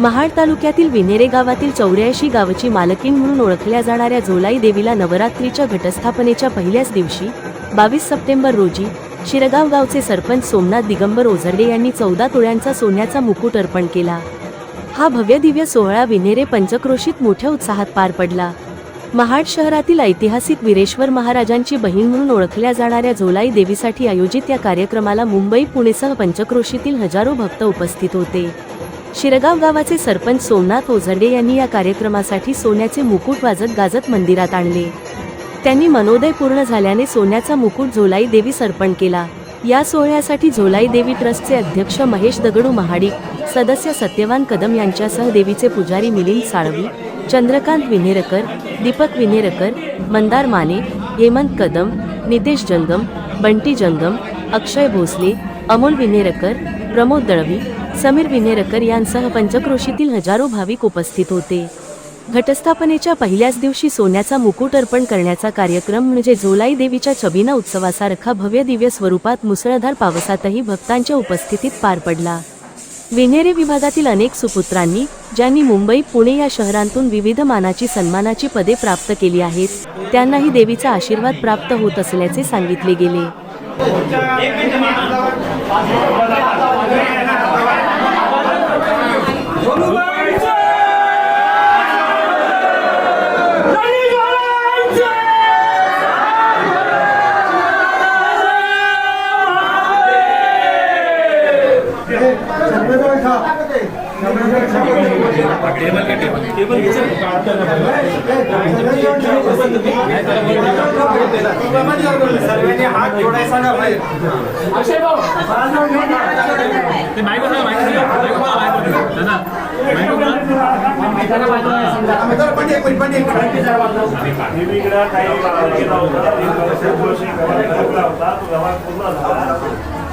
महाड तालुक्यातील विनेरे गावातील चौऱ्याऐंशी गावची मालकीण म्हणून ओळखल्या जाणाऱ्या झोलाई देवीला नवरात्रीच्या घटस्थापनेच्या पहिल्याच दिवशी बावीस सप्टेंबर रोजी शिरगाव गावचे सरपंच सोमनाथ दिगंबर ओझरडे यांनी चौदा तोळ्यांचा सोन्याचा मुकुट अर्पण केला. हा भव्य दिव्य सोहळा विनेरे पंचक्रोशीत मोठ्या उत्साहात पार पडला. महाड शहरातील ऐतिहासिक वीरेश्वर महाराजांची बहीण म्हणून ओळखल्या जाणाऱ्या झोलाई देवीसाठी आयोजित या कार्यक्रमाला मुंबई पुणेसह पंचक्रोशीतील हजारो भक्त उपस्थित होते. शिरगाव गावाचे सरपंच सोमनाथ ओझरडे यांनी या कार्यक्रमासाठी सोन्याचे मुकुट वाजत गाजत मंदिरात आणले. त्यांनी मनोदय पूर्ण झाल्याने सोन्याचा मुकुट झोलाई देवी सर्पण केला. या सोहळ्यासाठी झोलाई देवी ट्रस्टचे अध्यक्ष महेश दगडू महाडिक सदस्य सत्यवान कदम यांच्यासह देवीचे पुजारी मिलिंद साळवी चंद्रकांत विनेरकर दीपक विनेरकर मंदार माने हेमंत कदम नितेश जंगम बंटी जंगम अक्षय भोसले अमोल विनेरकर प्रमोद दळवी समीर विनेरकर यांसह पंचक्रोशीतील हजारो भाविक उपस्थित होते. घटस्थापनेच्या पहिल्याच दिवशी सोन्याचा मुकुट अर्पण करण्याचा कार्यक्रम म्हणजे झोलाई देवीच्या चबिना उत्सवासारखा भव्य दिव्य स्वरूपात मुसळधार पावसातही भक्तांच्या उपस्थितीत पार पडला. विनेरे विभागातील अनेक सुपुत्रांनी ज्यांनी मुंबई पुणे या शहरांतून विविध मानाची सन्मानाची पदे प्राप्त केली आहेत त्यांनाही देवीचा आशीर्वाद प्राप्त होत असल्याचे सांगितले गेले. सर्वांनी हात जोडायचा ना बाहेर ते माईक बसवा, काही होता तो पूर्ण झाला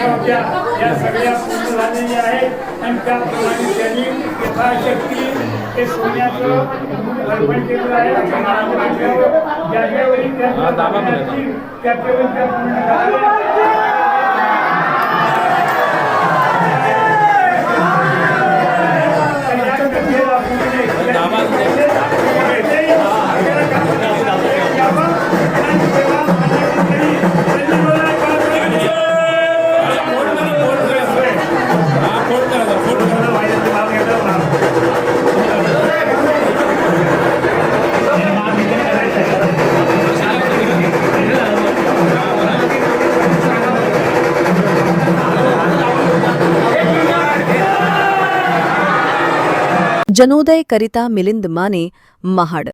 होत्या या सगळ्या पूर्ण झालेल्या आहेत आणि त्याप्रमाणे त्यांनी यथाशक्ती ते सोन्याचं अर्पण केलेलं आहे. वाटतं. ज्याच्यावेळी त्या पूर्ण झालेल्या जनोदय करिता मिलिंद माने महाड